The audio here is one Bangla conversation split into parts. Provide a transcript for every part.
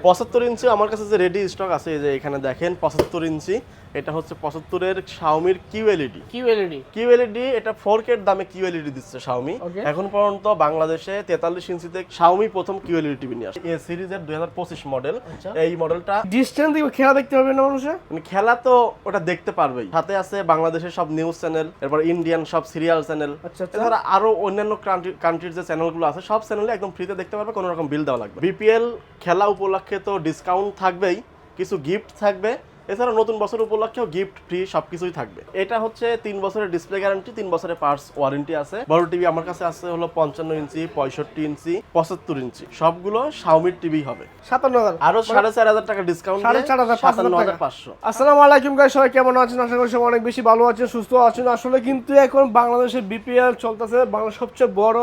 পঁচাত্তর ইঞ্চি আমার কাছে যে রেডি স্টক আছে এই যে এখানে দেখেন পঁচাত্তর ইঞ্চি। এটা হচ্ছে পঁচাত্তরের শাওমির Q LED Q LED Q LED এটা ফোর কের দামে কিউ এলইডি দিচ্ছে শাওমি এখন পর্যন্ত বাংলাদেশে তেতাল্লিশ ইঞ্চিতে শাওমি প্রথম কিউ এলইডি টিভি নিয়ে আসে। এ সিরিজের দুই হাজার পঁচিশ মডেল আচ্ছা। এই মডেলটা ডিস্টেন্স থেকে খেলা দেখতে পারবে না মানুষে? মানে খেলা তো ওটা দেখতে পারবেই। সাথে আছে বাংলাদেশের সব নিউজ চ্যানেল এরপর ইন্ডিয়ান সব সিরিয়াল চ্যানেল আচ্ছা। এছাড়া আরও অন্যান্য কান্ট্রির যে চ্যানেলগুলো আছে সব চ্যানেলে একদম ফ্রিতে দেখতে পারবে কোনো রকম বিল দেওয়া লাগবে বিপিএল খেলা উপলক্ষে তো ডিসকাউন্ট থাকবেই কিছু গিফট থাকবে এছাড়া নতুন বছর উপলক্ষেও গিফট ফ্রি সবকিছুই থাকবে। এটা হচ্ছে তিন বছরের ডিসপ্লে গ্যারান্টি তিন বছরের পার্টস ওয়ারেন্টি আছে। বড় টিভি আমার কাছে আছে হলো পঞ্চান্ন ইঞ্চি পঁয়ষট্টি ইঞ্চি পঁচাত্তর ইঞ্চি সবগুলো শাওমির টিভি হবে। সাতান্ন হাজার। আরও সাড়ে চার হাজার টাকা ডিসকাউন্ট সাড়ে চার হাজার, সাতান্ন হাজার পাঁচশো। আসসালামু আলাইকুম গাইস সবাই কেমন আছেন? আশা করি সবাই অনেক বেশি ভালো আছেন সুস্থ আছেন। আসলে কিন্তু এখন বাংলাদেশে বিপিএল চলতেছে বাংলাদেশ সবচেয়ে বড়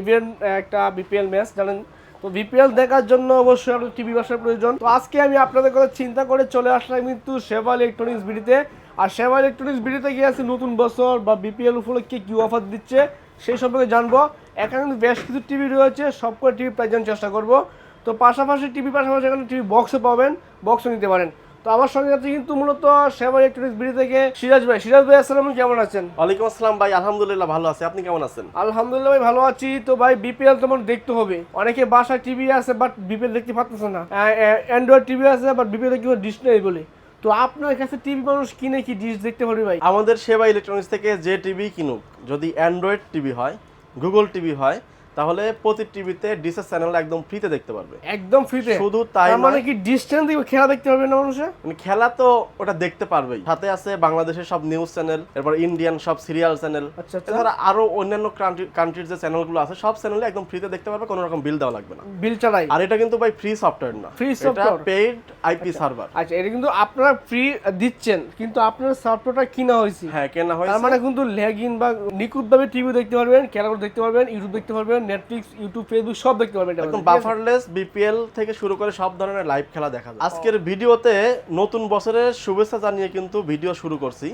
ইভেন্ট একটা বিপিএল ম্যাচ জানেন? তো বিপিএল দেখার জন্য অবশ্যই আপনার টিভি বাসার প্রয়োজন। তো আজকে আমি আপনাদের কথা চিন্তা করে চলে আসলাম কিন্তু সেবা ইলেকট্রনিক্স বিডিতে আর সেবা ইলেকট্রনিক্স বিডিতে গিয়ে আছে? নতুন বছর বা বিপিএল উপলক্ষে কী অফার দিচ্ছে? সেই সম্পর্কে জানব। এখানে কিন্তু বেশ কিছু টিভি রয়েছে সব করে টিভি প্রায় চেষ্টা করব। তো পাশাপাশি টিভি পাশাপাশি এখানে টিভি বক্সও পাবেন বক্সও নিতে পারেন। তো আমার সঙ্গে আছে কিন্তু মূলত সেবা ইলেকট্রনিক্স বিডি থেকে সিরাজ ভাই। সিরাজ ভাই আসসালাম কেমন আছেন? ওয়ালাইকুম আসসালাম ভাই আলহামদুলিল্লাহ ভালো আছে। আপনি কেমন আছেন? আলহামদুলিল্লাহ ভাই ভালো আছি। তো ভাই বিপিএল তোমার দেখতে হবে। অনেকে বাসায় টিভি আছে বাট বিপিএল দেখতে পারতেছে না। অ্যান্ড্রয়েড টিভি আছে বাট বিপিএল দেখতে ডিশ নেই বলে। তো আপনার কাছে টিভি মানুষ কিনে কি ডিশ দেখতে পারবে ভাই? আমাদের সেবা ইলেকট্রনিক্স থেকে যে টিভি কিনুক যদি অ্যান্ড্রয়েড টিভি হয় গুগল টিভি হয় তাহলে প্রতি টিভিতে ডিসের চ্যানেল একদম ফ্রিতে দেখতে পারবে। একদম ফ্রিতে শুধু তাই মানে কি ডিস্টেন্স থেকে খেলা দেখতে পারবে না মানুষে? মানে খেলা তো ওটা দেখতে পারবেই। সাথে আছে বাংলাদেশের সব নিউজ চ্যানেল এরপর ইন্ডিয়ান সব সিরিয়াল চ্যানেল আচ্ছা এছাড়া আরও অন্যান্য কান্ট্রির যে চ্যানেলগুলো আছে সব চ্যানেলে একদম ফ্রিতে দেখতে পারবে কোনো রকম বিল দেওয়া লাগবে না। বিল চালাই। আর এটা কিন্তু ভাই ফ্রি সফটওয়্যার না। এটা software? পেইড আইপি সার্ভার আচ্ছা। এটা কিন্তু আপনারা ফ্রি দিচ্ছেন কিন্তু আপনার সফটওয়্যারটা কিনা হয়েছে। হ্যাঁ কেনা তার হয়েছে। মানে কিন্তু ল্যাগিন বা নিখুঁতভাবে টিভি দেখতে পারবেন ক্যালার দেখতে পারবেন ইউটিউব দেখতে পারবেন নেটফ্লিক্স ইউটিউব ফেসবুক সব দেখতে পারবেন একদম? বাফারলেস বিপিএল থেকে শুরু করে সব ধরনের লাইভ খেলা দেখা যায়। আজকের ভিডিওতে নতুন বছরের শুভেচ্ছা জানিয়ে কিন্তু ভিডিও শুরু করছি।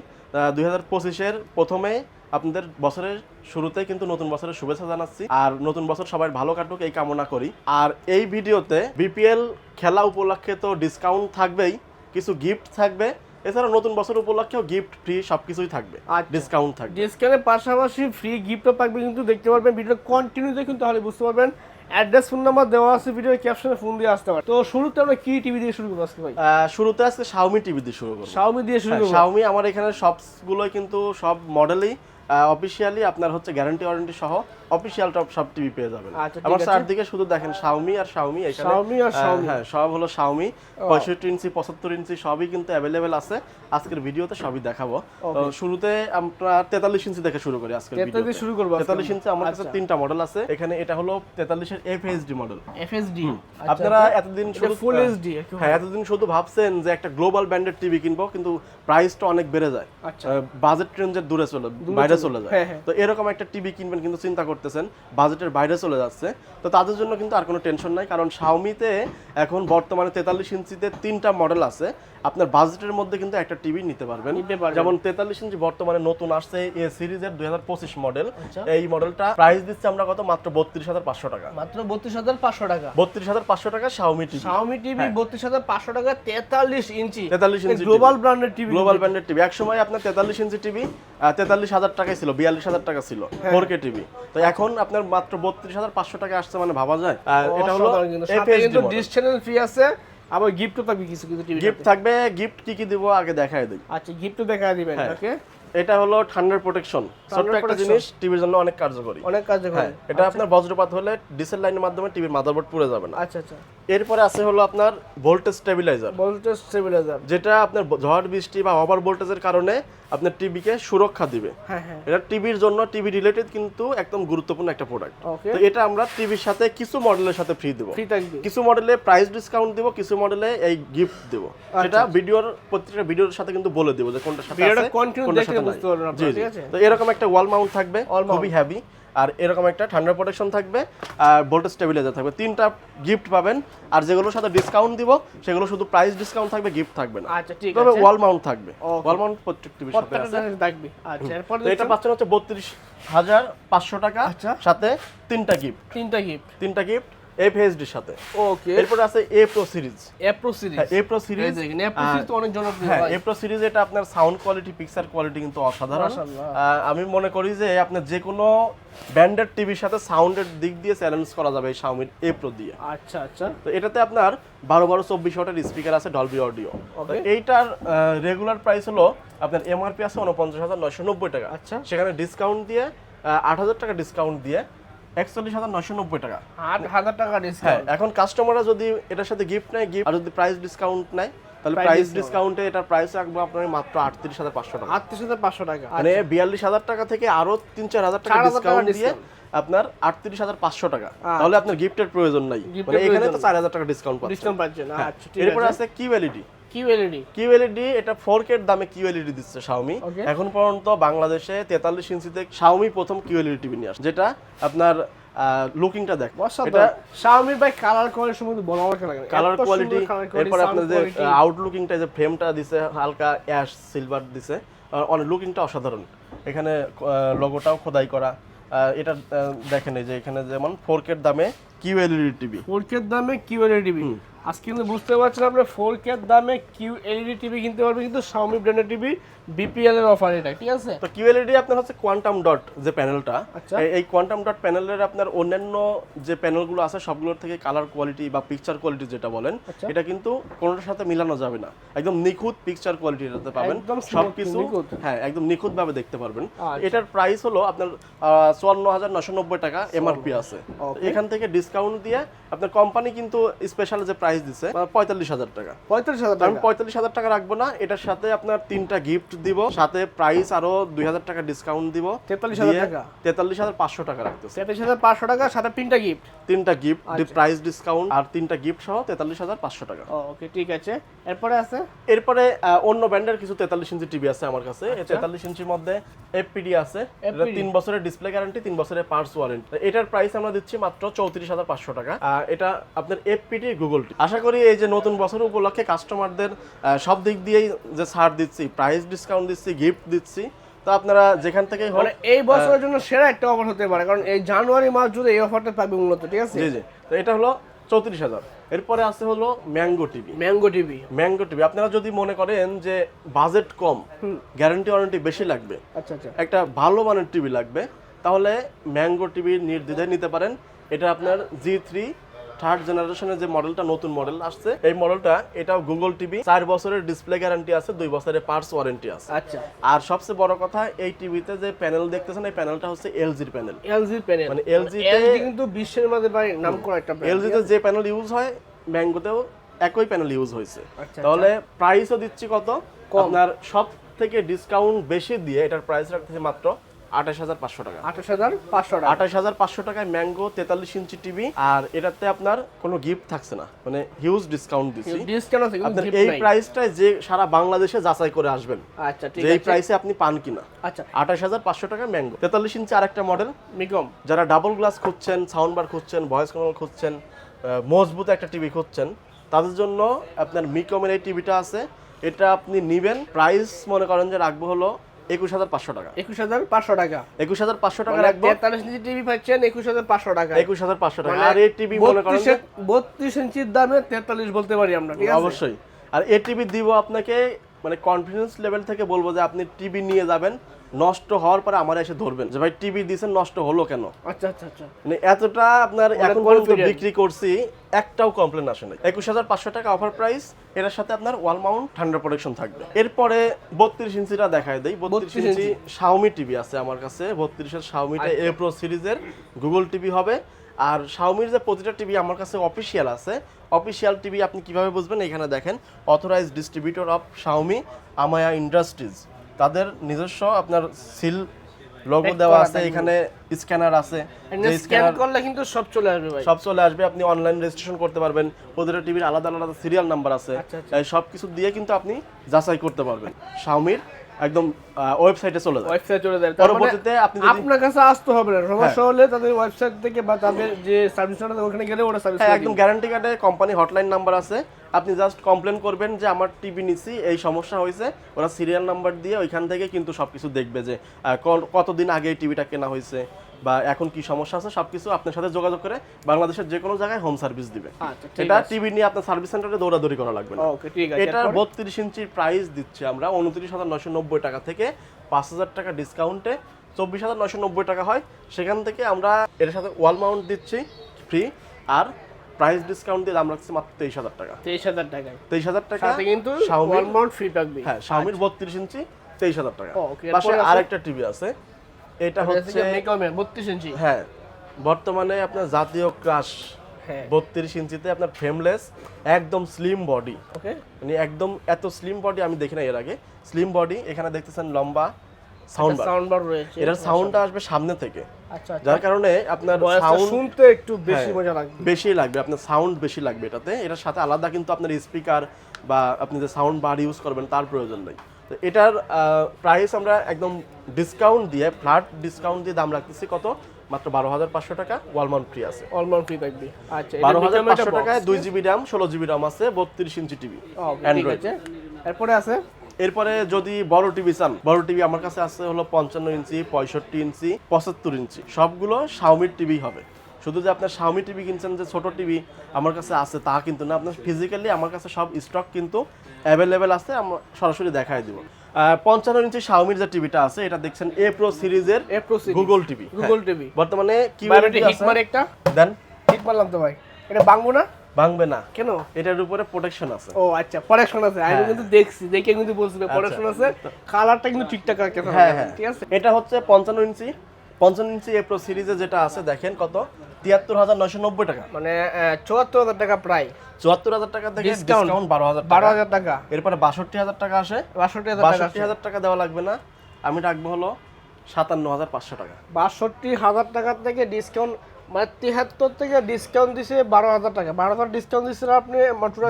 দুই হাজার পঁচিশের প্রথমে আপনাদের বছরের শুরুতে কিন্তু নতুন বছরের শুভেচ্ছা জানাচ্ছি। আর নতুন বছর সবাই ভালো কাটুক এই কামনা করি। আর এই ভিডিওতে বিপিএল খেলা উপলক্ষে তো ডিসকাউন্ট থাকবেই কিছু গিফট থাকবে। এছাড়া নতুন বছর উপলক্ষেও গিফট ফ্রি সবকিছুই থাকবে। আচ্ছা। ডিসকাউন্ট থাকবে। ডিসকাউন্টের পাশাপাশি ফ্রি গিফটও থাকবে কিন্তু দেখতে পারবেন ভিডিও কন্টিনিউ দেখুন তাহলে বুঝতে পারবেন। অ্যাড্রেস ফোন নাম্বার দেওয়া আছে ভিডিও ক্যাপশনে ফোন দিয়ে আসতে পারে। তো শুরুতে আমরা কি টিভি দিয়ে শুরু করব আজকে ভাই? শুরুতে আজকে শাওমি টিভি দিয়ে শুরু করব। শাওমি দিয়ে শুরু হ্যাঁ, করব। শাওমি আমার এখানে সবগুলো কিন্তু সব মডেলই অফিসিয়ালি আপনার হচ্ছে গ্যারান্টি ওয়ারেন্টি সহ অফিসিয়াল টপ সব টিভি পেয়ে যাবেন। আচ্ছা, আমার। চারদিকে শুধু দেখেন শাওমি আর শাওমি এখানে। Xiaomi আর আহ, Xiaomi। হ্যাঁ সব হলো শাওমি পঁয়ষট্টি ইঞ্চি পঁচাত্তর ইঞ্চি সবই কিন্তু অ্যাভেলেবেল আছে। আজকের ভিডিওতে সবই দেখাবো। তো শুরুতে আমরা তেতাল্লিশ ইঞ্চি থেকে শুরু করি আজকের তেতাল্লিশ শুরু করব আজকে তেতাল্লিশ ইঞ্চি আমার কাছে আচ্ছা। তিনটা মডেল আছে। এখানে এটা হলো তেতাল্লিশের এফএসডি মডেল এফএসডি আপনারা এতদিন শুধু ফুল এইচডি হ্যাঁ। এতদিন শুধু ভাবছেন যে একটা গ্লোবাল ব্র্যান্ডের টিভি কিনবো কিন্তু প্রাইসটা অনেক বেড়ে যায়। আচ্ছা। বাজেট রেঞ্জের দূরে চলে বাইরে চলে যায়। হ্যাঁ, হ্যাঁ। তো এরকম একটা টিভি কিনবেন কিন্তু চিন্তা করতেছেন বাজেটের বাইরে চলে যাচ্ছে। তো তাদের জন্য কিন্তু আর কোনো টেনশন নাই কারণ শাওমিতে এখন বর্তমানে তেতাল্লিশ ইঞ্চিতে তিনটা মডেল আছে। আপনার বাজেটের মধ্যে কিন্তু একটা টিভি নিতে পারবেন। যেমন তেতাল্লিশ ইঞ্চি বর্তমানে নতুন আসছে এ সিরিজের দুই হাজার পঁচিশ মডেল আচ্ছা। এই মডেলটা প্রাইস দিচ্ছে আমরা কত? মাত্র বত্রিশ হাজার পাঁচশো টাকা। মাত্র বত্রিশ হাজার পাঁচশো টাকা। বত্রিশ হাজার পাঁচশো টাকা শাওমি টিভি শাওমি টিভি বত্রিশ হাজার পাঁচশো টাকা তেতাল্লিশ ইঞ্চি। 43 ইঞ্চি গ্লোবাল ব্র্যান্ডের টিভি গ্লোবাল ব্র্যান্ডের টিভি এক সময় আপনার তেতাল্লিশ ইঞ্চি টিভি তেতাল্লিশ হাজার টাকায় ছিল বিয়াল্লিশ হাজার টাকা ছিল। ফোর কে টিভি তো এখন আপনার মাত্র বত্রিশ হাজার পাঁচশো টাকা আসছে মানে ভাবা যায়। এটা হলো কিন্তু ডিশ চ্যানেল ফ্রি আছে আবার গিফটও থাকবে কিছু কিছু টিভি গিফট থাকবে গিফট কি কি দিব আগে দেখায় দিই। আচ্ছা গিফটও দেখায় দিবেন হ্যাঁ। ওকে এটা হলো ঠান্ডার প্রোটেকশন ছোট্ট একটা জিনিস টিভির জন্য অনেক কার্যকরী। অনেক কাজে হ্যাঁ এটা আপনার বজ্রপাত হলে ডিসেল লাইনের মাধ্যমে টিভির মাদারবোর্ড পুড়ে যাবে না। আচ্ছা আচ্ছা। এরপরে আছে হলো আপনার ভোল্টেজ স্টেবিলাইজার ভোল্টেজ স্টেবিলাইজার যেটা আপনার ঝড় বৃষ্টি বা ওভার ভোল্টেজের কারণে আপনার টিভিকে সুরক্ষা দিবে। হ্যাঁ হ্যাঁ। এটা টিভির জন্য টিভি রিলেটেড কিন্তু একদম গুরুত্বপূর্ণ একটা প্রোডাক্ট তো এটা আমরা টিভির সাথে কিছু মডেলের সাথে ফ্রি দেবো। কিছু মডেলে প্রাইস ডিসকাউন্ট দিব কিছু মডেলে এই গিফট দেব। সেটা ভিডিওর প্রত্যেকটা ভিডিওর সাথে কিন্তু বলে দেবো যে কোনটা সাথে আছে continue কোনটার দেখলে সাথে নাই। বুঝতে পারবেন আপনারা, ঠিক আছে? তো এরকম একটা ওয়াল মাউন্ট থাকবে খুবই হেভি আর এরকম একটা ঠান্ডা প্রোটেকশন থাকবে আর ভোল্টেজ স্টেবিলাইজার থাকবে। তিনটা গিফট পাবেন আর যেগুলোর সাথে ডিসকাউন্ট দিব সেগুলো শুধু প্রাইস ডিসকাউন্ট থাকবে গিফট থাকবে না। আচ্ছা ঠিক তবে ওয়াল মাউন্ট থাকবে. ওয়াল মাউন্ট সাথে প্রত্যেকটা আছে। থাকবে আচ্ছা এরপর এটা পাচ্ছেন হচ্ছে বত্রিশ হাজার পাঁচশো টাকা আচ্ছা। সাথে তিনটা গিফট তিনটা গিফট তিনটা গিফট এফএসডির সাথে। ওকে এরপরে আছে সিরিজ এপ্রো সিরিজ হ্যাঁ সিরিজ এপ্রো সিরিজ তো অনেক জনপ্রিয় হ্যাঁ সিরিজ এটা আপনার সাউন্ড কোয়ালিটি পিকচার কোয়ালিটি কিন্তু অসাধারণ। আমি মনে করি যে আপনার যে কোনো ব্র্যান্ডেড টিভির সাথে সাউন্ডের দিক দিয়ে চ্যালেঞ্জ করা যাবে এই শাওমির এ প্রো দিয়ে। আচ্ছা আচ্ছা। তো এটাতে আপনার বারো বারো চব্বিশ ওয়াটের স্পিকার আছে ডলবি অডিও এইটার রেগুলার প্রাইস হলো আপনার এমআরপি আছে উনপঞ্চাশ হাজার নয়শো নব্বই টাকা। আচ্ছা। সেখানে ডিসকাউন্ট দিয়ে আট হাজার টাকা ডিসকাউন্ট দিয়ে একচল্লিশ হাজার নয়শো নব্বই টাকা। আট হাজার টাকা হ্যাঁ ডিসকাউন্ট এখন কাস্টমাররা যদি এটার সাথে গিফট নেয় গিফট আর যদি প্রাইস ডিসকাউন্ট নেয় তাহলে প্রাইস ডিসকাউন্টে এটার প্রাইস রাখব আপনার মাত্র আটত্রিশ হাজার পাঁচশো টাকা। আটত্রিশ হাজার পাঁচশো টাকা। মানে বিয়াল্লিশ হাজার টাকা থেকে আরও তিন চার হাজার টাকা ডিসকাউন্ট দিয়ে আপনার আটত্রিশ হাজার পাঁচশো টাকা। আচ্ছা। তাহলে আপনার গিফটের প্রয়োজন নাই। মানে এখানে তো চার হাজার টাকা ডিসকাউন্ট পাচ্ছেন। পাচ্ছেন আচ্ছা এরপর আছে আছে কিউ এলইডি কি এলইডি কিউ এলইডি এটা ফোর কে দামে কিউ এলইডি দিচ্ছে শাওমি এখন পর্যন্ত বাংলাদেশে তেতাল্লিশ ইঞ্চিতে শাওমি প্রথম কিউ এলইডি টিভি নিয়ে আসছে যেটা আপনার লুকিংটা দেখ। এটা Xiaomi ভাই কালার কোয়ালিটি সম্বন্ধে বলা আমার কেন কালার কোয়ালিটি এরপর আপনার যে আউটলুকিংটা যে ফ্রেমটা দিছে হালকা অ্যাশ সিলভার দিছে। অনেক লুকিংটা অসাধারণ। এখানে লোগোটাও খোদাই করা। এটা দেখেন এই যে এখানে যেমন ফোর কের দামে Q LED TV four K দামে কিউ এলইডি টিভি আজকে কিন্তু বুঝতে পারছেন আপনি ফোর কে দামে কিউ এলইডি টিভি কিনতে পারবেন কিন্তু Xiaomi ব্র্যান্ডের টিভি বিপিএল এর অফার এটা ঠিক আছে? তো কিউএলইডি আপনার হচ্ছে কোয়ান্টাম ডট যে প্যানেলটা আচ্ছা। এই কোয়ান্টাম ডট প্যানেলের আপনার অন্যান্য যে প্যানেলগুলো আছে সবগুলোর থেকে কালার কোয়ালিটি বা পিকচার কোয়ালিটি যেটা বলেন আচ্ছা। এটা কিন্তু কোনোটার সাথে মিলানো যাবে না। একদম নিখুঁত পিকচার কোয়ালিটি এটাতে পাবেন। সবকিছু হ্যাঁ একদম নিখুঁত ভাবে দেখতে পারবেন। আচ্ছা। এটার প্রাইস হলো আপনার চুয়ান্ন হাজার নশো নব্বই টাকা এমআরপি আছে। এখান থেকে ডিসকাউন্ট দিয়ে আপনার কোম্পানি কিন্তু স্পেশাল যে প্রাইস দিচ্ছে পঁয়তাল্লিশ হাজার টাকা। পঁয়ত্রিশ হাজার আমি পঁয়তাল্লিশ হাজার টাকা রাখব না এটার সাথে আপনার তিনটা গিফট দিব সাথে প্রাইস আরও দুই হাজার টাকা ডিসকাউন্ট দিব। 43,000 টাকা। তেতাল্লিশ হাজার পাঁচশো টাকা রাখতেছে। তেত্রিশ হাজার পাঁচশো টাকা সাথে তিনটা গিফট তিনটা গিফট। প্রাইস ডিসকাউন্ট আর তিনটা গিফট সহ তেতাল্লিশ হাজার পাঁচশো টাকা। ওকে ঠিক আছে। এরপরে আছে? এরপরে অন্য ব্র্যান্ডের কিছু তেতাল্লিশ ইঞ্চি টিভি আছে আমার কাছে। আচ্ছা। তেতাল্লিশ ইঞ্চির মধ্যে এফপিডি আছে। এটা তিন বছরের ডিসপ্লে গ্যারান্টি তিন বছরের পার্টস ওয়ারেন্টি এটার প্রাইস আমরা দিচ্ছি মাত্র চৌত্রিশ হাজার পাঁচশো টাকা। এটা আপনার এফপিডি গুগল টি আশা করি এই যে নতুন বছর উপলক্ষে কাস্টমারদের সব দিক দিয়েই যে ছাড় দিচ্ছি প্রাইস ডিসকাউন্ট দিচ্ছি গিফট দিচ্ছি তো আপনারা যেখান থেকে মানে এই বছরের জন্য সেরা একটা অফার হতে পারে কারণ এই জানুয়ারি মাস জুড়ে এই অফারটা পাবে মূলত ঠিক আছে? জি জি। তো এটা হলো চৌত্রিশ হাজার। এরপরে আছে হলো Mango TV. Mango TV. Mango TV. আপনারা যদি মনে করেন যে বাজেট কম গ্যারান্টি ওয়ারেন্টি বেশি লাগবে আচ্ছা আচ্ছা। একটা ভালো মানের টিভি লাগবে তাহলে ম্যাঙ্গো টিভি নির্দ্বিধায় নিতে পারেন। এটা আপনার জি থ্রি থার্ড জেনারেশনের যে মডেলটা নতুন মডেল আসছে এই মডেলটা এটাও গুগল টিভি চার বছরের ডিসপ্লে গ্যারান্টি আছে দুই বছরের পার্টস ওয়ারেন্টি আছে। আচ্ছা। আর সবচেয়ে বড় কথা এই টিভিতে যে প্যানেল দেখতেছেন এই প্যানেলটা হচ্ছে এলজির প্যানেল এলজি প্যানেল মানে এলজি কিন্তু বিশ্বের মধ্যে ভাই নাম করা একটা এলজিতে যে প্যানেল ইউজ হয় ম্যাঙ্গোতেও একই প্যানেল ইউজ হয়েছে। আচ্ছা, তাহলে প্রাইসও দিচ্ছি কত? আপনার সব থেকে ডিসকাউন্ট বেশি দিয়ে এটার প্রাইস রাখতেছে মাত্র আঠাশ হাজার পাঁচশো টাকা। আঠাশ হাজার পাঁচশো টাকা। আঠাশ হাজার পাঁচশো টাকায় ম্যাঙ্গো তেতাল্লিশ ইঞ্চি টিভি আর এটাতে আপনার কোনো গিফট থাকছে না। মানে হিউজ ডিসকাউন্ট দিচ্ছি ডিসকাউন্ট আছে আপনার এই। প্রাইসটায় যে সারা বাংলাদেশে যাচাই করে আসবেন। আচ্ছা ঠিক এই প্রাইসে আপনি পান কিনা। আচ্ছা। আঠাশ হাজার পাঁচশো টাকা ম্যাঙ্গো। তেতাল্লিশ ইঞ্চি আরেকটা মডেল মিকম যারা ডাবল গ্লাস খুঁজছেন সাউন্ড বার খুঁজছেন ভয়েস কন্ট্রোল খুঁজছেন মজবুত একটা টিভি খুঁজছেন তাদের জন্য আপনার মিকমের এই টিভিটা আছে। এটা আপনি নিবেন। প্রাইস মনে করেন যে রাখব হলো একুশ হাজার পাঁচশো টাকা। একুশ হাজার পাঁচশো টাকা। একুশ হাজার পাঁচশো টাকা মানে রাখব। তেতাল্লিশ ইঞ্চি টিভি পাচ্ছেন একুশ হাজার পাঁচশো টাকা। একুশ হাজার পাঁচশো টাকা। মানে আর এই টিভি মনে করেন বত্রিশ ইঞ্চির দামে তেতাল্লিশ বলতে পারি আমরা অবশ্যই। আর এ টিভি দিব আপনাকে মানে কনফিডেন্স লেভেল থেকে বলব যে আপনি টিভি নিয়ে যাবেন নষ্ট হওয়ার পরে আমার এসে ধরবেন। যে ভাই টিভি দিয়েছেন নষ্ট হলো কেন? আচ্ছা আচ্ছা আচ্ছা। মানে এতটা আপনার এখন পর্যন্ত বিক্রি করছি একটাও কমপ্লেন আসে নাই। একুশ হাজার পাঁচশো টাকা অফার প্রাইস এটার সাথে আপনার ওয়াল মাউন্ট ঠান্ডা প্রোটেকশন থাকবে। এরপরে বত্রিশ ইঞ্চিটা দেখায় দেই। বত্রিশ 32 ইঞ্চি শাওমি টিভি আছে আমার কাছে। বত্রিশের শাওমিটা। এ প্রো সিরিজের গুগল টিভি হবে। আর শাওমির যে প্রতিটা টিভি আমার কাছে অফিসিয়াল আছে অফিসিয়াল টিভি আপনি কীভাবে বুঝবেন এখানে দেখেন authorise distributor of Xiaomi Amaya industries তাদের নিজস্ব আপনার সিল লোগো দেওয়া আছে এখানে স্ক্যানার আছে। স্ক্যান করলে কিন্তু সব চলে আসবে ভাই। সব চলে আসবে আপনি অনলাইন রেজিস্ট্রেশন করতে পারবেন। প্রতিটা টিভির আলাদা আলাদা সিরিয়াল নাম্বার আছে। আচ্ছা, আচ্ছা। সব কিছু দিয়ে কিন্তু আপনি যাচাই করতে পারবেন। শাওমির একদম ওয়েবসাইটে চলে যায়। ওয়েবসাইট চলে যায়। মানে পরবর্তীতে আপনি আপনার কাছে আসতে হবে না। সমস্যা হলে তাদের ওয়েবসাইট থেকে বা তাদের যে সার্ভিস সেন্টার ওখানে গেলে ওরা সার্ভিস হ্যাঁ একদম গ্যারান্টি কার্ডে কোম্পানি হটলাইন নাম্বার আছে। আপনি জাস্ট কমপ্লেন করবেন যে আমার টিভি নিছি এই সমস্যা হয়েছে। ওরা সিরিয়াল নাম্বার দিয়ে ওইখান থেকে কিন্তু সবকিছু দেখবে যে কতদিন আগে এই টিভিটা কেনা হয়েছে। বা এখন কি সমস্যা আছে সবকিছু আপনার সাথে যোগাযোগ করে বাংলাদেশের যে কোনো জায়গায় হোম সার্ভিস দিবে। আচ্ছা এটা টিভি নিয়ে আপনার সার্ভিস সেন্টারে দৌড়াদৌড়ি করা লাগবে না। এরপরে? বত্রিশ ইঞ্চির প্রাইস দিচ্ছি আমরা উনত্রিশ হাজার নশো নব্বই টাকা থেকে পাঁচ হাজার টাকা ডিসকাউন্টে চব্বিশ হাজার নশো নব্বই টাকা হয়। সেখান থেকে আমরা এর সাথে ওয়াল মাউন্ট দিচ্ছি ফ্রি আর প্রাইস ডিসকাউন্ট দিয়ে দাম রাখছি মাত্র তেইশ হাজার টাকা। তেইশ হাজার টাকায়। তেইশ হাজার টাকা কিন্তু ওয়াল মাউন্ট ফ্রি থাকবে। হ্যাঁ শাওমির বত্রিশ ইঞ্চি তেইশ হাজার টাকা। পাশে আরেকটা টিভি আছে। এটা হচ্ছে মেকআপের বত্রিশ ইঞ্চি। হ্যাঁ বর্তমানে আপনার জাতীয় ক্রাশ হ্যাঁ। বত্রিশ ইঞ্চিতে আপনার ফ্রেমলেস একদম স্লিম বডি ওকে মানে একদম এত স্লিম বডি আমি দেখি না এর আগে। স্লিম বডি এখানে দেখতেছেন লম্বা সাউন্ড সাউন্ড বার রয়েছে। এটার সাউন্ডটা আসবে সামনে থেকে। আচ্ছা আচ্ছা। যার কারণে আপনার সাউন্ড শুনতে একটু বেশি হ্যাঁ। মজা লাগবে। বেশি লাগবে আপনার সাউন্ড বেশি লাগবে এটাতে। এটার সাথে আলাদা কিন্তু আপনার স্পিকার বা আপনি যে সাউন্ড বার ইউজ করবেন তার প্রয়োজন নেই। তো এটার প্রাইস আমরা একদম ডিসকাউন্ট দিয়ে ফ্ল্যাট ডিসকাউন্ট দিয়ে দাম রাখতেছি কত? মাত্র বারো হাজার পাঁচশো টাকা ওয়ালমাউন্ট ফ্রি আছে। ওয়াল মাউন্ট ফ্রি থাকবে। আচ্ছা বারো হাজার পাঁচশো টাকায় দুই জিবি র্যাম ষোলো জিবি র্যাম আছে বত্রিশ ইঞ্চি টিভি অ্যান্ড্রয়েড আছে। এরপরে আছে? এরপরে যদি বড় টিভি চান বড় টিভি আমার কাছে আছে হলো পঞ্চান্ন ইঞ্চি পঁয়ষট্টি ইঞ্চি পঁচাত্তর ইঞ্চি সবগুলো শাওমির টিভি হবে। শুধু যে আপনার শাওমি টিভি কিনছেন যে ছোট টিভি আমার কাছে আছে তা কিন্তু না। আপনার ফিজিক্যালি আমার কাছে সব স্টক কিন্তু অ্যাভেলেবেল আছে আমরা সরাসরি দেখাই দিব। পঞ্চান্ন ইঞ্চি শাওমির যে টিভিটা আছে এটা দেখছেন এ প্রো সিরিজের A Pro Google TV Google TV বর্তমানে কি বাইরে হিট মারে একটা। দেন। হিট মারলাম তো ভাই। এটা বাংবো না? ভাঙবে না। কেন? এটার উপরে প্রোটেকশন আছে। ও আচ্ছা পড়াশোনা আছে। আমি হ্যাঁ। কিন্তু দেখছি দেখে কিন্তু বলছি পড়াশোনা আছে। কালারটা কিন্তু ঠিকঠাক রাখতে হ্যাঁ হ্যাঁ। ঠিক আছে? এটা হচ্ছে পঞ্চান্ন ইঞ্চি পঞ্চান্ন ইঞ্চি এ প্রো সিরিজে যেটা আছে দেখেন কত? তিয়াত্তর হাজার নয়শো নব্বই টাকা। মানে চুয়াত্তর হাজার টাকা প্রায়। চুয়াত্তর হাজার টাকা থেকে। ডিসকাউন্ট বারো হাজার বারো হাজার টাকা। এরপরে বাষট্টি হাজার টাকা আসে। বাষট্টি হাজার বাষট্টি হাজার টাকা দেওয়া লাগবে না। আমি রাখব হলো সাতান্ন হাজার পাঁচশো টাকা। বাষট্টি হাজার টাকা থেকে ডিসকাউন্ট মানে তিয়াত্তর থেকে ডিসকাউন্ট দিছে বারো হাজার টাকা। বারো হাজার ডিসকাউন্ট দিচ্ছিল আপনি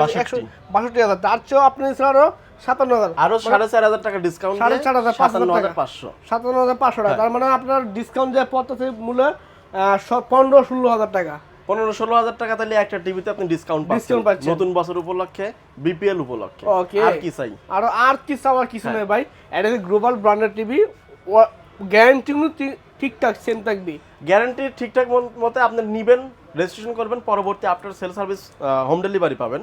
বাষট্টি। হাজার। তার চেয়েও আপনি দিচ্ছেন আরও সাতান্ন হাজার। আরও সাড়ে চার হাজার টাকা ডিসকাউন্ট সাড়ে চার হাজার, হাজার সাতান্ন হাজার পাঁচশো। সাতান্ন হাজার পাঁচশো হ্যাঁ। টাকা তার মানে আপনার ডিসকাউন্ট যে পড়তেছে মূল্য পনেরো ষোলো হাজার টাকা। পনেরো ষোলো হাজার টাকা তাহলে একটা টিভিতে আপনি ডিসকাউন্ট পাচ্ছেন। পাচ্ছেন। নতুন বছর উপলক্ষে বিপিএল উপলক্ষে. আর কি চাই? আর আর কি চাওয়ার কিছু হ্যাঁ। নেই ভাই। এটা গ্লোবাল ব্র্যান্ডের টিভি গ্যারান্টি ঠিকঠাক সেম থাকবে। গ্যারান্টি ঠিকঠাক মতে আপনি নিবেন। রেজিস্ট্রেশন করবেন পরবর্তী after sale service home delivery পাবেন।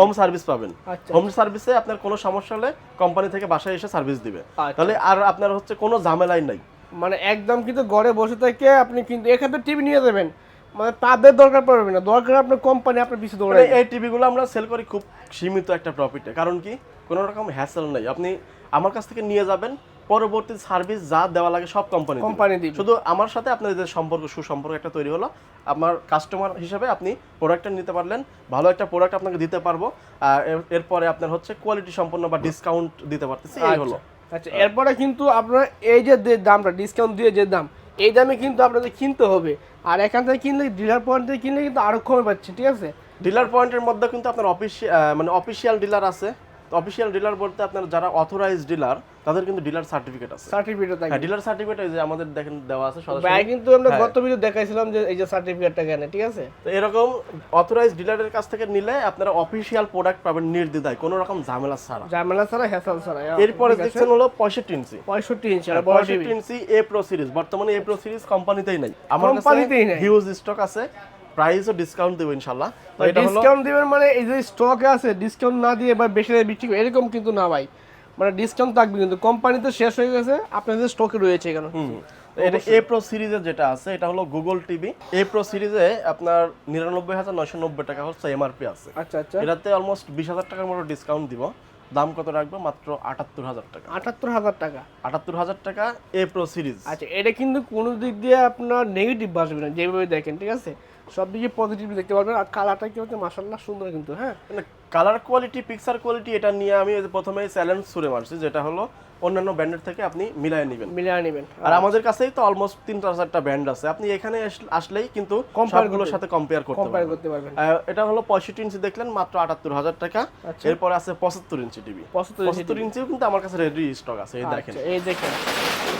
হোম সার্ভিস পাবেন। আচ্ছা, হোম সার্ভিসে আপনার কোনো সমস্যা হলে কোম্পানি থেকে বাসায় এসে সার্ভিস দিবে। আচ্ছা। তাহলে আর আপনার হচ্ছে কোনো ঝামেলাই নাই। মানে একদম কিন্তু ঘরে বসে থেকে আপনি কিন্তু এখানে টিভি নিয়ে যাবেন। মানে তাদের দরকার পড়বে না। দরকার আপনার কোম্পানি আপনার পিছনে মানে দৌড়ায় এই টিভিগুলো আমরা সেল করি খুব সীমিত একটা প্রফিটে কারণ কি? কোনো রকম হ্যাসেল নাই। আপনি আমার কাছ থেকে নিয়ে যাবেন পরবর্তী সার্ভিস যা দেওয়া লাগে সব কোম্পানি কোম্পানি দিবে। শুধু আমার সাথে আপনার যে সম্পর্ক সুসম্পর্ক একটা তৈরি হলো আমার কাস্টমার হিসেবে আপনি প্রোডাক্টটা নিতে পারলেন ভালো একটা প্রোডাক্ট আপনাকে দিতে পারব আর এরপরে আপনার হচ্ছে কোয়ালিটি সম্পন্ন বা ডিসকাউন্ট দিতে পারতেছি এই হলো। আচ্ছা এরপরে কিন্তু আপনার এই যে দামটা ডিসকাউন্ট দিয়ে যে দাম এই দামে কিন্তু আপনাদের কিনতে হবে। আর এখান থেকে কিনলে ডিলার পয়েন্ট থেকে কিনলে কিন্তু আরও কমে পাচ্ছেন ঠিক আছে? ডিলার পয়েন্টের মধ্যে কিন্তু আপনার অফিসিয়াল মানে অফিসিয়াল ডিলার আছে। অফিসিয়াল ডিলার বলতে আপনার যারা অথরাইজ ডিলার তাদের কিন্তু ডিলার সার্টিফিকেট আছে। সার্টিফিকেট থাকে। হ্যাঁ ডিলার সার্টিফিকেট যে আমাদের দেখেন দেওয়া আছে সরাসরি। ভাই কিন্তু আমরা হ্যাঁ। গত ভিডিও দেখাইছিলাম যে এই যে সার্টিফিকেটটা কেন ঠিক আছে? তো এরকম অথরাইজ ডিলারের কাছ থেকে নিলে আপনারা অফিসিয়াল প্রোডাক্ট পাবেন নির্দ্বিধায় কোনো রকম ঝামেলা ছাড়া। ঝামেলা ছাড়া হ্যাসাল ছাড়া এরপরে দেখছেন হলো পঁয়ষট্টি ইঞ্চি পঁয়ষট্টি ইঞ্চি আর বড় টিভি পঁয়ষট্টি ইঞ্চি এ প্রো সিরিজ বর্তমানে এ প্রো সিরিজ কোম্পানিতেই নাই। আমার কোম্পানিতেই নাই। হিউজ স্টক আছে। প্রাইসও ডিসকাউন্ট দেবো ইনশাল্লাহ। তো এটা হলো ডিসকাউন্ট দিবেন মানে এই যে স্টকে আছে ডিসকাউন্ট না দিয়ে বা বেশি দামে বিক্রি এরকম কিন্তু না ভাই। মানে ডিসকাউন্ট থাকবে কিন্তু। কোম্পানিতে শেষ হয়ে গেছে আপনাদের স্টকে রয়েছে এখানে। এটা এ প্রো সিরিজের যেটা আছে এটা হলো গুগল টিভি এ প্রো সিরিজে আপনার নিরানব্বই হাজার নয়শো নব্বই টাকা হচ্ছে এমআরপি আছে। আচ্ছা আচ্ছা। এটাতে অলমোস্ট বিশ হাজার টাকার মতো ডিসকাউন্ট দিব। দাম কত রাখব? মাত্র আটাত্তর হাজার টাকা। আটাত্তর হাজার টাকা? আটাত্তর হাজার টাকা এ প্রো সিরিজ আচ্ছা এটা কিন্তু কোনো দিক দিয়ে আপনার নেগেটিভ আসবে না যেভাবে দেখেন ঠিক আছে? সব দিকে পজিটিভ দেখতে পারবেন। আর কালারটা কি হচ্ছে? মাসাল্লাহ সুন্দর কিন্তু হ্যাঁ? কালার কোয়ালিটি পিকচার কোয়ালিটি এটা নিয়ে আমি প্রথমে চ্যালেঞ্জ ছুড়ে মারছি যেটা হলো অন্যান্য ব্র্যান্ডের থেকে আপনি মিলাই নেবেন। মিলিয়ে নেবেন। আর আমাদের কাছেই তো অলমোস্ট তিন চারটা ব্র্যান্ড আছে। আপনি এখানে আসলেই কিন্তু সবগুলোর সাথে কম্পেয়ার করতে কম্পেয়ার পারবেন। করতে পারবেন। এটা হলো পঁয়ষট্টি ইঞ্চি দেখলেন মাত্র আটাত্তর হাজার টাকা। আচ্ছা। এরপরে আছে পঁচাত্তর ইঞ্চি টিভি পঁচাত্তর ইঞ্চি পঁচাত্তর ইঞ্চিও কিন্তু আমার কাছে রেডি স্টক আছে এই দেখেন। আচ্ছা, এই দেখেন।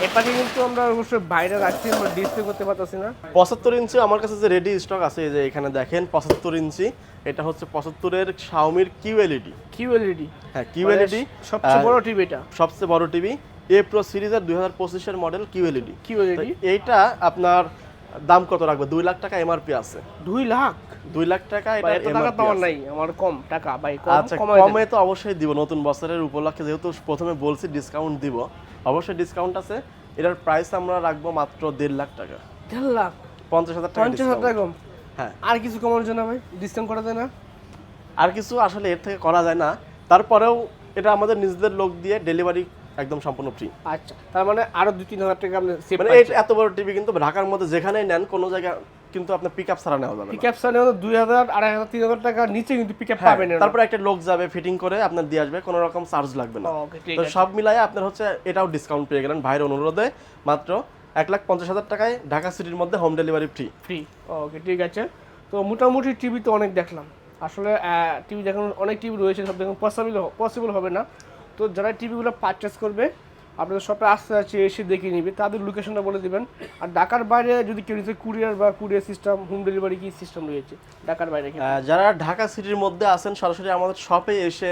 এটাকে কিন্তু আমরা অবশ্যই বাইরে রাখছি আমরা ডিসপ্লে করতে পারতেছি না। পঁচাত্তর ইঞ্চি আমার কাছে যে রেডি স্টক আছে এই যে এখানে দেখেন পঁচাত্তর ইঞ্চি। এটা হচ্ছে পঁচাত্তরের শাওমির কিউ এলইডি কিউ এলইডি হ্যাঁ কিউ এলইডি সবচেয়ে বড় টিভি এটা। সবচেয়ে বড় টিভি। এ প্রো সিরিজের দুই হাজার পঁচিশের মডেল কিউএলইডি কি বলে এটি? এইটা আপনার দাম কত রাখবে? দুই লাখ টাকা এমআরপি আছে। দুই লাখ? দুই লাখ টাকা এটা টাকা MRP তো আমার নাই আমার কম টাকা। ভাই আচ্ছা কমে তো অবশ্যই দিব নতুন বছরের উপলক্ষে যেহেতু প্রথমে বলছি ডিসকাউন্ট দিব। অবশ্যই ডিসকাউন্ট আছে। এটার প্রাইস আমরা রাখব মাত্র দেড় লাখ টাকা। দেড় লাখ? পঞ্চাশ হাজার টাকা পঞ্চাশ হাজার টাকা কম। হ্যাঁ। আর কিছু কমানোর জন্য ভাই ডিসকাউন্ট করা যায় না? আর কিছু আসলে এর থেকে করা যায় না। তারপরেও এটা আমাদের নিজেদের লোক দিয়ে ডেলিভারি একদম সম্পূর্ণ ফ্রি আচ্ছা তার মানে আরও দুই তিন হাজার টাকা আপনি মানে এত বড় টিভি কিন্তু ঢাকার মধ্যে যেখানেই নেন কোনো জায়গায় কিন্তু আপনার পিক আপ ছাড়া নেওয়া যাবে পিক আপ সানে দুই হাজার আড়াই হাজার তিন হাজার টাকার নিচে কিন্তু পিক আপ হ্যাঁ, পাবেন না। তারপরে একটা লোক যাবে ফিটিং করে আপনার দিয়ে আসবে কোনো রকম চার্জ লাগবে না। ওকে তো সব মিলাই আপনার হচ্ছে এটাও ডিসকাউন্ট পেয়ে গেলেন ভাইয়ের অনুরোধে মাত্র এক লাখ পঞ্চাশ হাজার টাকায় ঢাকা সিটির মধ্যে home delivery free free okay ঠিক আছে। তো মোটামুটি টিভি তো অনেক দেখলাম। আসলে টিভি দেখুন অনেক টিভি রয়েছে সব দেখুন পসিবল পসিবল হবে না। তো যারা টিভিগুলো পারচেস করবে আপনাদের শপে আসতে আছে এসে দেখে নিবে তাদের লোকেশনটা বলে দিবেন। আর ঢাকার বাইরে যদি কেউ নিতে কুরিয়ার বা কুরিয়ার সিস্টেম হোম ডেলিভারি কি সিস্টেম রয়েছে ঢাকার বাইরে যারা ঢাকা সিটির মধ্যে আছেন সরাসরি আমাদের শপে এসে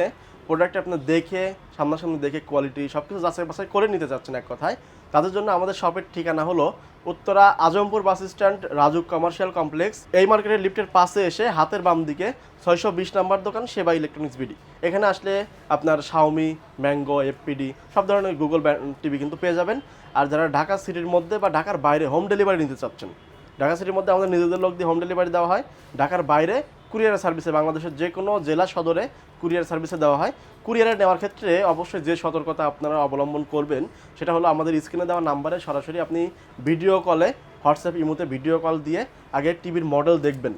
প্রোডাক্ট আপনার দেখে, সামনাসামনি দেখে কোয়ালিটি সব কিছু যাচাই বাছাই করে নিতে চাচ্ছেন এক কথায়। তাদের জন্য আমাদের শপের ঠিকানা হলো Uttara Azampur bus stand Rajuk commercial complex এই মার্কেটের লিফটের পাশে এসে হাতের বাম দিকে ছয়শো বিশ নাম্বার দোকান, সেবা ইলেকট্রনিক্স বিডি এখানে আসলে আপনার শাওমি ম্যাঙ্গো এফপিডি সব ধরনের গুগল টিভি কিন্তু পেয়ে যাবেন। আর যারা ঢাকা সিটির মধ্যে বা ঢাকার বাইরে হোম ডেলিভারি নিতে চাচ্ছেন, ঢাকা সিটির মধ্যে আমাদের নিজেদের লোক দিয়ে হোম ডেলিভারি দেওয়া হয়। ঢাকার বাইরে কুরিয়ার সার্ভিসে বাংলাদেশের যে কোনো জেলা সদরে কুরিয়ার সার্ভিসে দেওয়া হয়। কুরিয়ারে নেওয়ার ক্ষেত্রে অবশ্যই যে সতর্কতা আপনারা অবলম্বন করবেন সেটা হলো আমাদের স্ক্রিনে দেওয়া নাম্বারে সরাসরি আপনি ভিডিও কলে হোয়াটসঅ্যাপ ইমোতে ভিডিও কল দিয়ে আগে টিভির মডেল দেখবেন।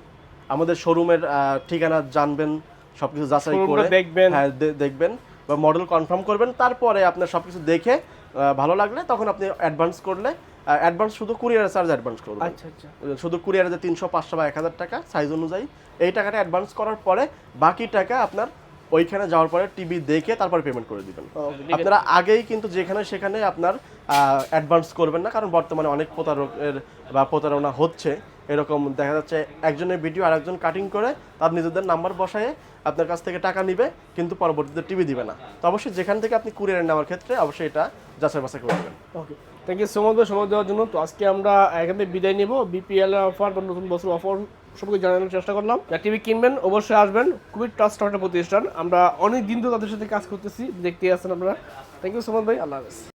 আমাদের শোরুমের ঠিকানা জানবেন সব কিছু যাচাই করে দেখবেন। হ্যাঁ দেখবেন বা মডেল কনফার্ম করবেন। তারপরে আপনার সব কিছু দেখে ভালো লাগলে তখন আপনি অ্যাডভান্স করলে অ্যাডভান্স শুধু কুরিয়ার চার্জ অ্যাডভান্স করবেন আচ্ছা আচ্ছা। শুধু কুরিয়ারে যে তিনশো পাঁচশো বা এক হাজার টাকা সাইজ অনুযায়ী এই টাকাটা অ্যাডভান্স করার পরে বাকি টাকা আপনার ওইখানে যাওয়ার পরে টিভি দেখে তারপরে পেমেন্ট করে দিবেন। আপনারা আগেই কিন্তু যেখানে সেখানে আপনার অ্যাডভান্স করবেন না কারণ বর্তমানে অনেক প্রতারকের বা প্রতারণা হচ্ছে। এরকম দেখা যাচ্ছে একজনের ভিডিও আর একজন কাটিং করে তার নিজেদের নাম্বার বসায় আপনার কাছ থেকে টাকা নিবে কিন্তু পরবর্তীতে টিভি দিবে না। তো অবশ্যই যেখান থেকে আপনি কুরিয়ারে নেওয়ার ক্ষেত্রে অবশ্যই এটা যাচাই বাছাই করে নেবেন। Okay thank you so much সময় দেওয়ার জন্য। তো আজকে আমরা এখান থেকে বিদায় নেব। বিপিএল অফার বা নতুন বছর অফার সবকে জানানোর চেষ্টা করলাম। যা টিভি কিনবেন, অবশ্যই আসবেন। খুবই ট্রাস্ট একটা প্রতিষ্ঠান। আমরা অনেক দিন ধরে তাদের সাথে কাজ করতেছি। দেখতে আসছেন আমরা থ্যাংক ইউ সো মাচ ভাই আল্লাহ হাফেজ।